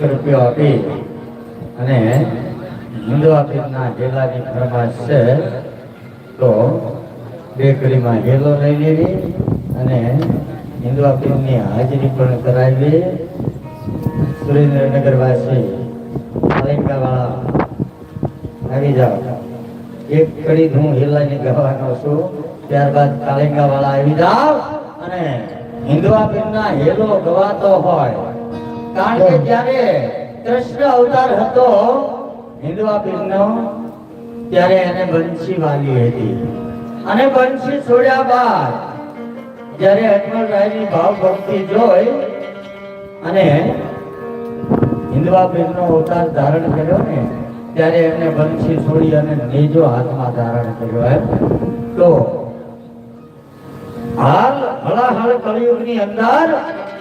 એક રૂપિયો આપી અને હિન્દુ આફિસના જિલ્લાની ફરમાશ છે, તો બેકરીમાં હેલો લઈ લેવી અને હિન્દુ આફિસની હાજરી પણ કરાવી. સુરેન્દ્રનગરવાસી, પાલિકાવાળા, આવી જાઓ. એક કડી હું હેલાની ગાવાનો છું, ત્યારબાદ કાલિંગા વાળા આવી જાવ અને હિન્દુ આપીના હેલો ગવાતો હોય. કારણ કે જ્યારે કૃષ્ણ અવતાર હતો હિન્દુ ત્યારે એને બંશી વાલી હતી. અને બંશી છોડ્યા બાદ, જ્યારે અજમલરાયની ભાવ ભક્તિ જોઈ, અને હિન્દુ અવતાર ધારણ કર્યો ને, ત્યારે એમને બંશી છોડી અને નેજો હાથમાં ધારણ કર્યો એમ. તો હાલ, હળાહળ કળિયુગની અંદર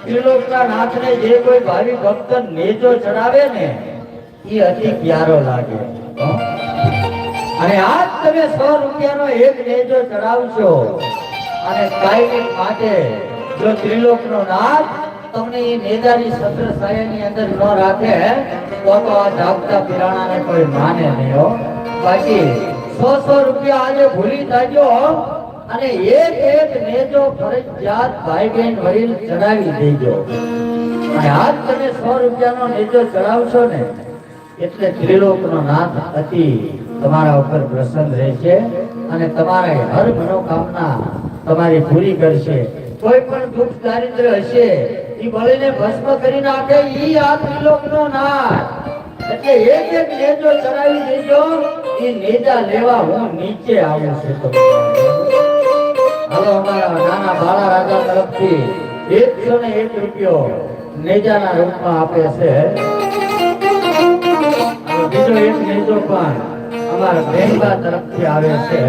ત્રિલોકના નાથને જે કોઈ ભાવિ ભક્ત નેજો ચડાવે ને, એ અતિ પ્યારો લાગે. અને આજ તમે સો રૂપિયાનો એક નેજો ચડાવશો. અને કાયમી માટે જો ત્રિલોકનો નાથ તમને એ નેજાની સત્ર સાયાની અંદર ન રાખે, તો તો આ જાગતા પિરાણાને કોઈ માને નહીં બાકી સો સો રૂપિયા આજે ભૂલી જાજો અને એક એક નેજો ફરજિયાત ભાઈ બહેન વડીલ ચડાવી દેજો. અને આજ તમે સો રૂપિયાનો નેજો ચડાવશો ને, એટલે ત્રિલોકનો નાથ અતિ તમારા ઉપર પ્રસન્ન રહેશે અને તમારા હર મનોકામના તમારી પૂરી કરશે. કોઈ પણ દુઃખ દારિદ્ર હશે એ બળીને ભસ્મ કરી નાખે, ઈ આ ત્રિલોકનો નાથ. એટલે એક એક નેજો ચડાવી દેજો એ નેજા લેવા હું નીચે આવું છું. હાલો અમારા નાના બાળા રાજા તરફથી એકસો ને એક રૂપિયો નેજાના રૂપમાં આપે છે. બીજો એક નેજો પણ અમારા બેનબા તરફથી આવે છે.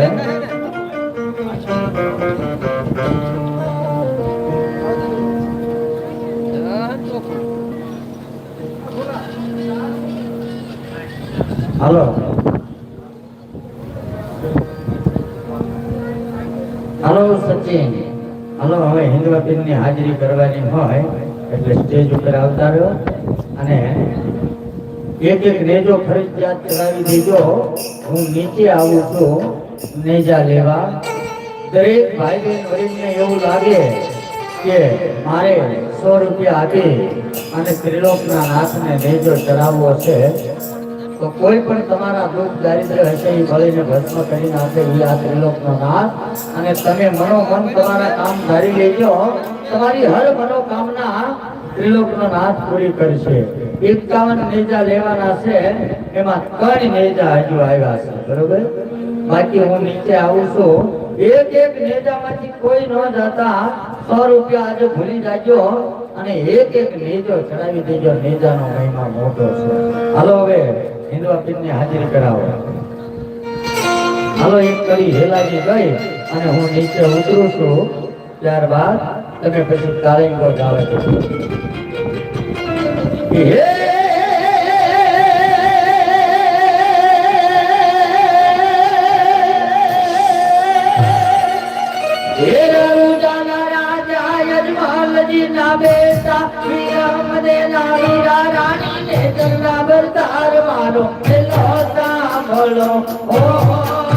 હાલો. હાલો સચિન. હલો, હવે હિન્દુ ની હાજરી કરવાની હોય, એટલે સ્ટેજ ઉપર આવતા રહ્યો અને એક એક નેજો ફરજિયાત ચલાવી દેજો. હું નીચે આવું છું, નેજા લેવા. દરેક ભાઈ બહેન વરીને એવું લાગે કે મારે સો રૂપિયા આપી અને ત્રિલોકના નાથને નેજો ચડાવવો છે. તો કોઈ પણ તમારા દુઃખ, દારિદ્ર હશે એ ભળીને ભસ્મ કરી નાખે એ આ ત્રિલોકનો નાથ અને તમે મનોમન તમારા કામ ધારી લેજો. તમારી હર મનોકામના ત્રિલોકનો નાથ પૂરી કરશે. એકાવન નેજા લેવાના છે, એમાં ત્રણ નેજા હજુ આવ્યા છે. બરોબર? બાકી હું નીચે આવું છું. એક એક નેજામાંથી કોઈ ન જતા સો રૂપિયા આજે ભૂલી જાજો. અને એક એક નેજો ચડાવી દેજો. નેજાનો મહિમા મોટો છે. હાલો હવે હિન્દુ આપીને હાજરી કરાવો હાલો એક કરી હેલાજી ગઈ અને હું નીચે ઉતરું છું ત્યારબાદ તમે પછી કાળિંગો ગાવે હે ના બેટા રાણી ને ચંદ્રા બરતાર મારો પેલો સાંભળો ઓ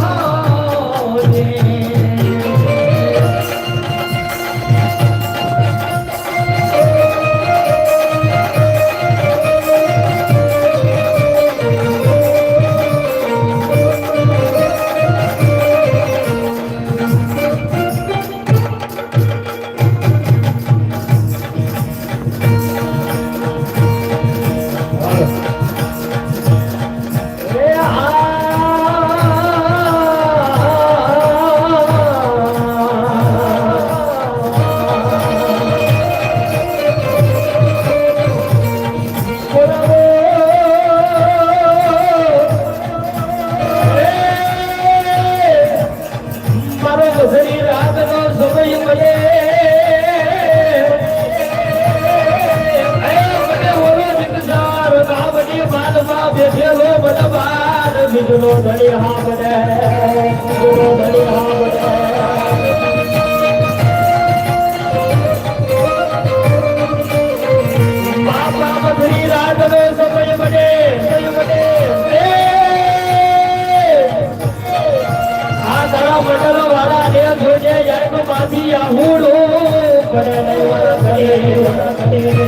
કરે, વરા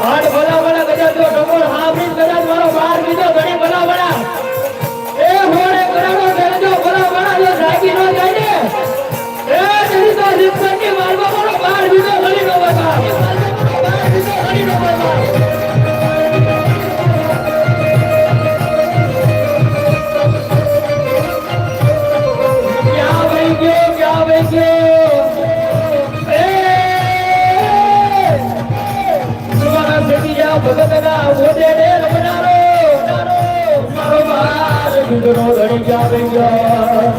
આઠ ભલા ભલા કદાચ જો ટકોર હાંભળીને ગજા મારો બાર બીજો ધણી ભલા ભલા. એ હોડે કરાડો કરજો ભલા ભલા જો જાગી ન જાય એ તો બાર બીજો ધણી નો કદાચ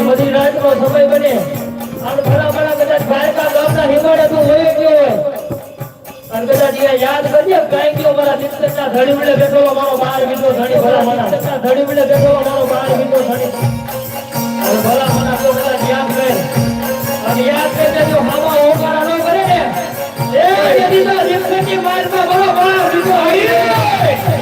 બધી રાતનો સમય બને અને ભલા ભલા કદાચ ગાયકા ગામના હિમાડે તું વહી ગયો હોય અને કદાચ એ યાદ કરજે કાંઈ ગયો મારા દિલકતના ધડી મળે બેઠો મારો બાર બીજો ધડી ભલા મારા ધડી મળે બેઠો મારો બાર બીજો ધડી અને યાદ કરે અને યાદ કરે જો ને તો દિલકતની મારમાં બહુ બાર બીજો હરી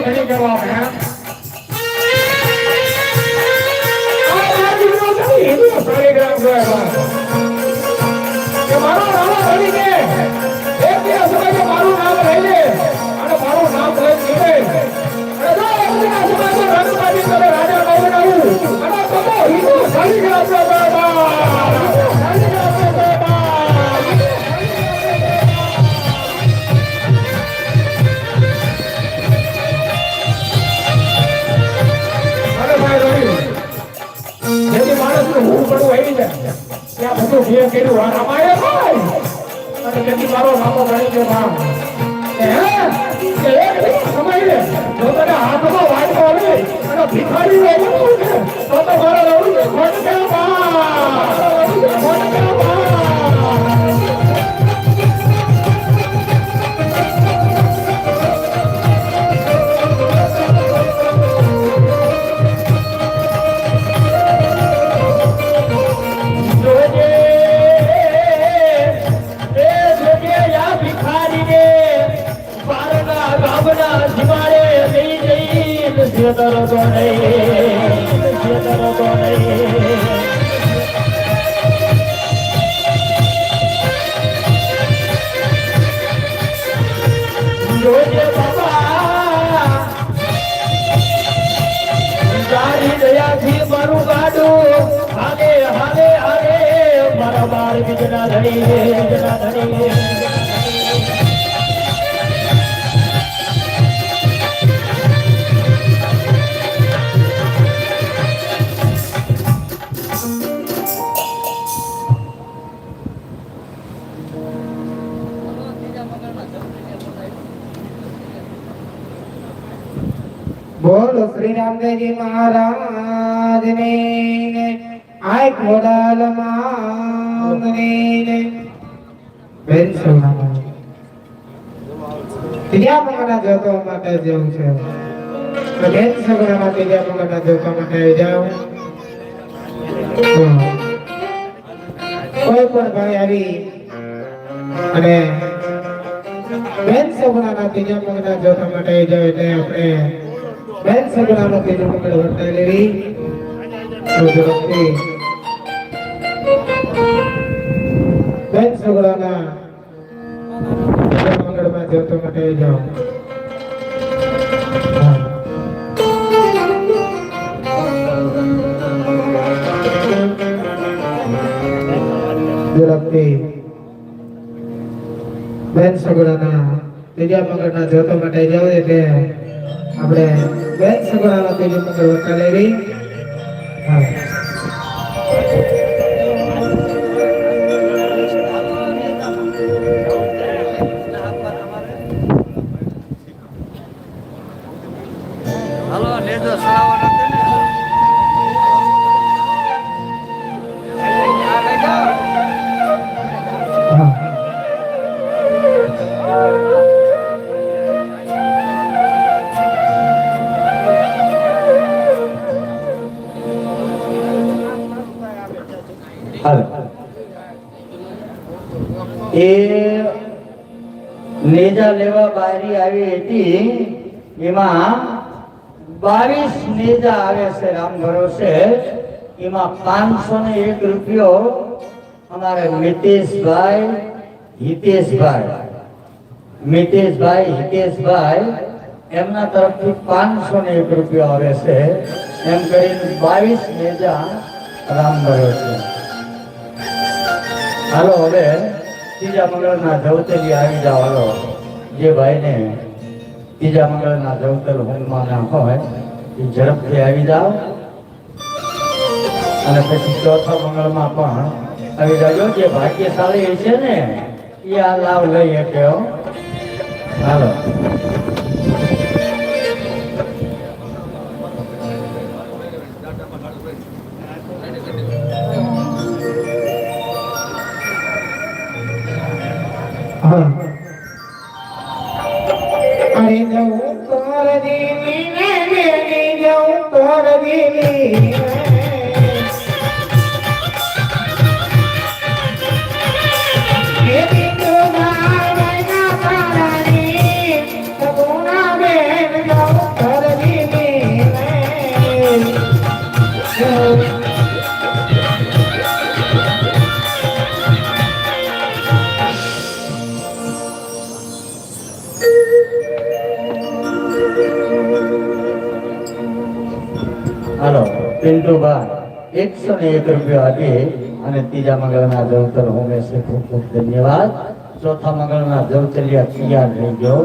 જો ગમે દીકરો ઘણી કહેવા આવે હે? આ મારો બની કે એક દિવસ મારું નામ લઈ અને મારું નામ લઈ નીકળે અને જો અમદાવાદ સમાજમાં રંગબાજી કરે રાજા બનાવું અને તમે હિન્દુ શાળીગ્રામ કહેવા. હું પડવું આવી જાય ત્યાં બધું જે કર્યું આ રામાયણ ભાઈ અને તેથી મારો નામો ગણી છે. નામ કે હે કે એક દિવસ સમય રે જો તને હાથમાં વાટકો આવે અને ભિખારી લેવું છે તો તો મારો રવિ ખોટ કે ખોટ કે જઈ બોલો શ્રી રામદેવજી મહારાજ ને આય ખોડાલ માન ને બેન સોના ત્રીજા મંગળના જોતો માટે જેવું છે. તો બેન સગડામાં ત્રીજા મંગળના જોતા માટે આવી જાઓ. કોઈ પણ ભાઈ આવી અને બેન સગડાના ત્રીજા મંગળના જોતા માટે આવી જાઓ એટલે આપણે બેન સગડાનો ત્રીજો મંગળ વર્તાઈ લેવી તો ઝડપથી બેન સગડાના ત્રીજા મંગળમાં જોતો માટે આવી જાઓ હા. ઝડપથી બેન સગડાના ત્રીજા મંગળના જોતો માટે જાવ એટલે આપણે બેન સગડાના ત્રીજો મંગળ વર્તા લેવી હા હાલો આવી હતી એમાં બાવીસ નેજા આવે છે રામ ભરોસે. એમાં પાંચસો ને એક રૂપિયો અમારે મિતેશભાઈ, હિતેશભાઈ. મિતેશભાઈ, હિતેશભાઈ, એમના તરફથી પાંચસો ને એક રૂપિયો આવે છે. એમ કરીને બાવીસ નેજા રામ ભરોસે. હાલો, હવે ત્રીજા મંગળના ધવતેલી આવી જાવ હાલો. જે ભાઈને બીજા મંગળના જવતર હોમમાં હોય, એ ઝડપથી આવી જાઓ. અને પછી ચોથા મંગળમાં પણ આવી જાજો. જે ભાગ્યશાળી છે ને, એ આ લાભ લઈ શકે હાલો. હા. અરે હાલો પિન્ટુભા એકસો ને એક રૂપિયા આપીએ અને ત્રીજા મંગળના જવતર હોમેશે ખૂબ ખૂબ ધન્યવાદ. ચોથા મંગળના જવતરિયા તૈયાર થઈ ગયો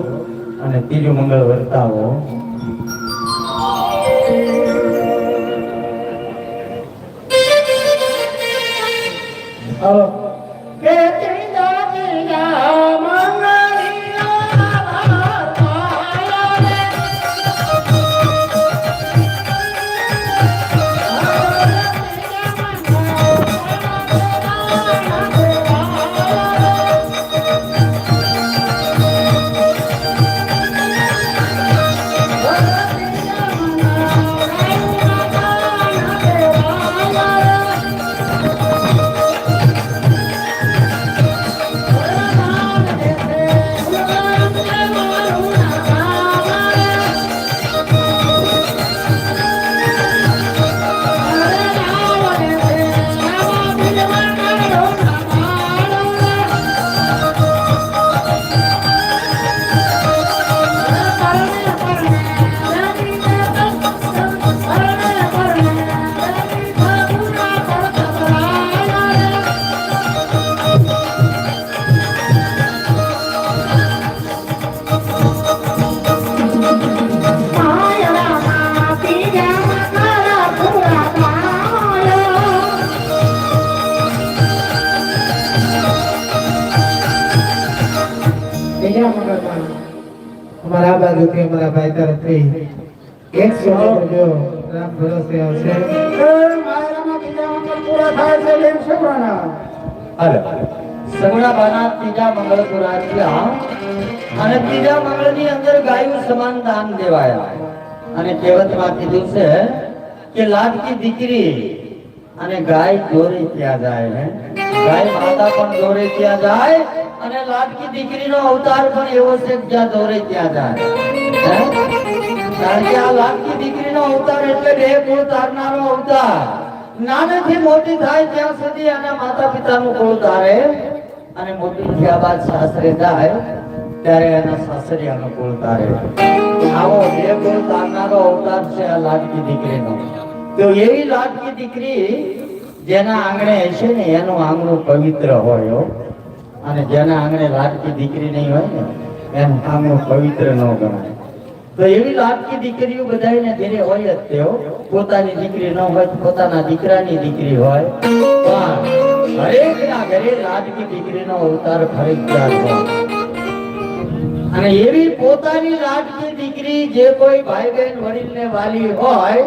અને ત્રીજું મંગળ વર્તાવો. હાલો કે અમારા એક એકસો રૂપિયો રામ ભરોસે આવશે અને ત્રીજા મંગળની અંદર ગાયું સમાન દાન દેવાયા. અને કહેવતમાં કીધું કે લાડકી દીકરી અને ગાય દોરે ત્યાં જાય ને ગાય માતા પણ દોરે ત્યાં જાય. અને લાડકી દીકરીનો અવતાર પણ એવો છે જ્યાં દોરે ત્યાં જાય. કારણ કે આ લાડકી દીકરીનો અવતાર એટલે બે કુળ તારનારો અવતાર. નાનેથી મોટી થાય ત્યાં સુધી એના માતા પિતાનું કુળ તારે અને મોટી થયા બાદ સાસરે જાય, ત્યારે એના સાસરિયાનું કુળ તારે. આવો, બે કુળ તારનારો અવતાર છે આ લાડકી દીકરીનો. તો એવી લાડકી દીકરી જેના આંગણે છે ને, એનું આંગણું પવિત્ર હોય. અને જેના આંગણે લાટકી દીકરી નહીં હોય ને એનું આંગણું પવિત્ર ન ગણાય. તો એવી લાટકી દીકરીઓ બધાને ઘરે હોય જ તેઓ, પોતાની દીકરી ન હોય પોતાના દીકરાની દીકરી હોય. પણ હરેકના ઘરે લાટકી દીકરીનો અવતાર ફરજિયાત હોય. અને એવી પોતાની લાટકી દીકરી જે કોઈ ભાઈ બહેન વડીલને વાલી હોય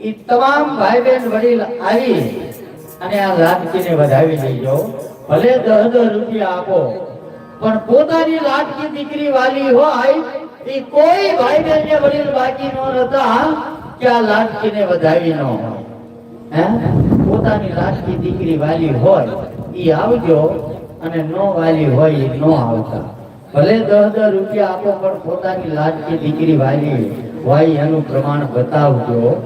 એ તમામ ભાઈ બહેન વડીલ આવી અને આ લાટકીને વધાવી લેજો. ભલે દસ દસ રૂપિયા આપો, પણ પોતાની લાડકી દીકરી વાલી હોય, એ કોઈ ભાઈ બહેન ને વડીલ બાકી નો રહેતા કે આ લાડકીને વધાવી ન હે? પોતાની લાડકી દીકરી વાલી હોય, એ આવજો અને નો વાલી હોય, એ નો આવતા. ભલે દસ દસ રૂપિયા આપો, પણ પોતાની લાડકી દીકરી વાલી હોય, એનું પ્રમાણ બતાવજો.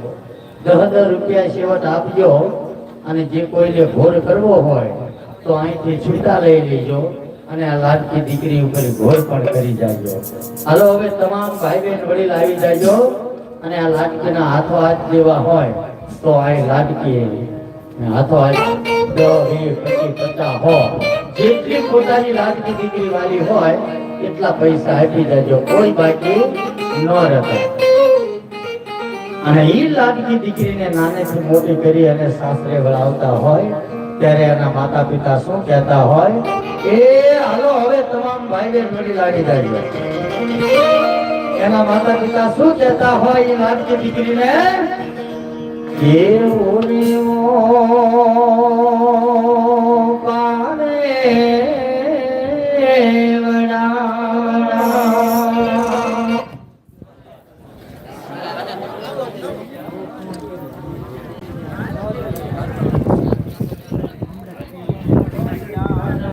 દસ દસ રૂપિયા છેવટ આપજો અને જે કોઈને ભોર કરવો હોય તો અહીંથી છૂટા લઈ લેજો અને આ લાડકી દીકરી ઉપર ઘોર કરી જાજો. હાલો, હવે તમામ ભાઈ બહેન વડીલ આવી જાજો અને આ લાડકીના હાથો હાથ જેવા હોય તો આ લાડકી. હાથો હાથ પચાસ હોય જેટલી પોતાની લાડકી દીકરી વાલી હોય, એટલા પૈસા આપી દેજો. કોઈ બાકી ન રહે અને એ લાડકી દીકરીને નાનેથી મોટી કરી અને સાસરે વળાવતા હોય ત્યારે એના માતા પિતા શું કહેતા હોય? એ, હાલો, હવે તમામ ભાઈ બહેન વડી લાડી જાય એના માતા પિતા શું કહેતા હોય એ લાડકી દીકરીને? કે